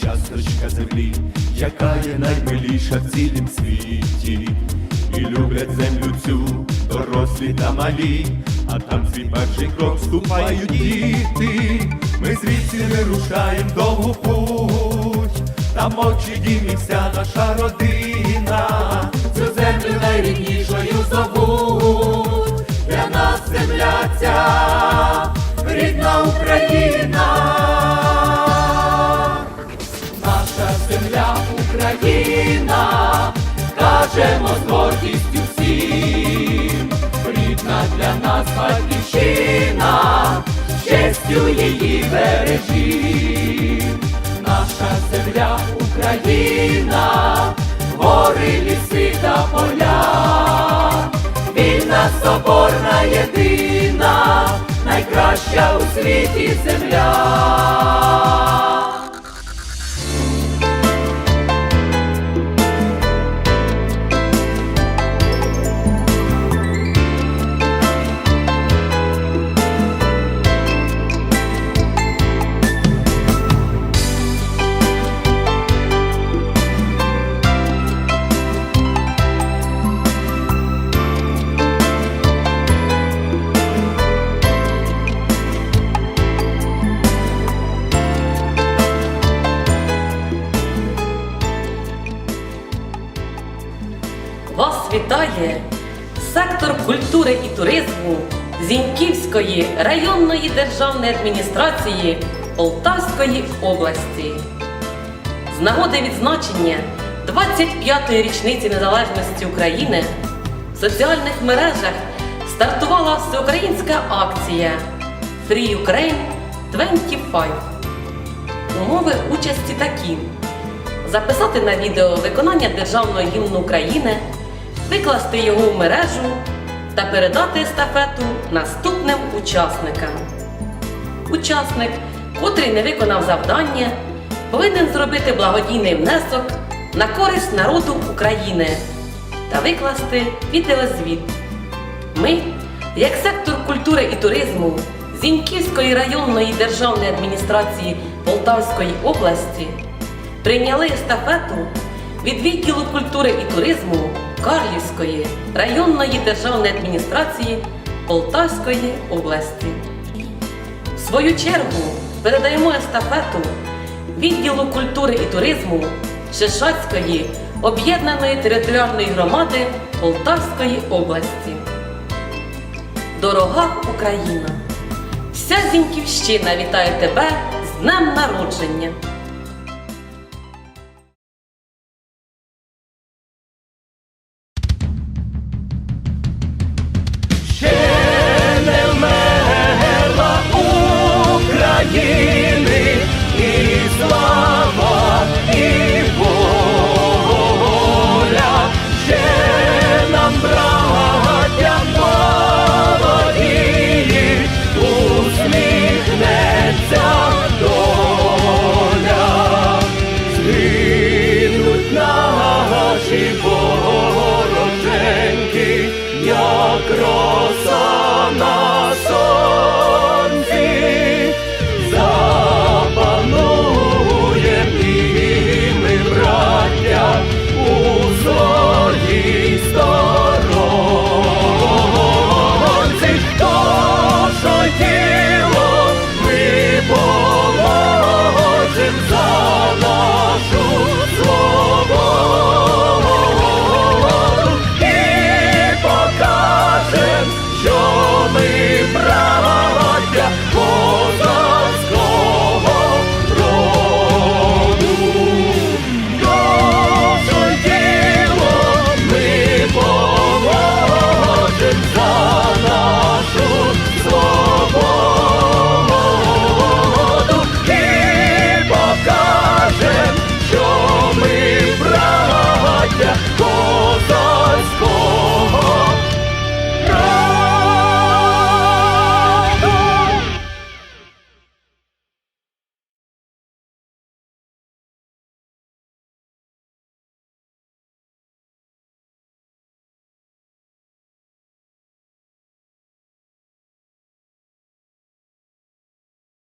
часточка землі, яка є наймиліша в цілім світі. І люблять землю цю дорослі та малі, а там свій перший крок ступають діти. Ми звідси вирушаємо довгу путь, там очі дім і вся наша родина. Цю землю найріднішою зовуть, для нас земля ця, рідна Україна. Кажемо з гордістю всім, рідна для нас батьківщина, честю її бережім. Наша земля Україна, гори, ліси та поля, вільна, соборна, єдина, найкраща у світі земля. Вітає сектор культури і туризму Зіньківської районної державної адміністрації Полтавської області. З нагоди відзначення 25-ї річниці незалежності України в соціальних мережах стартувала всеукраїнська акція Free Ukraine 25. Умови участі такі: записати на відео виконання державного гімну України, викласти його в мережу та передати естафету наступним учасникам. Учасник, котрий не виконав завдання, повинен зробити благодійний внесок на користь народу України та викласти відеозвіт. Ми, як сектор культури і туризму Зіньківської районної державної адміністрації Полтавської області, прийняли естафету від відділу культури і туризму Карлівської районної державної адміністрації Полтавської області. В свою чергу передаємо естафету відділу культури і туризму Шишацької об'єднаної територіальної громади Полтавської області. Дорога Україна! Вся Зіньківщина вітає тебе з днем народження! що ми брали.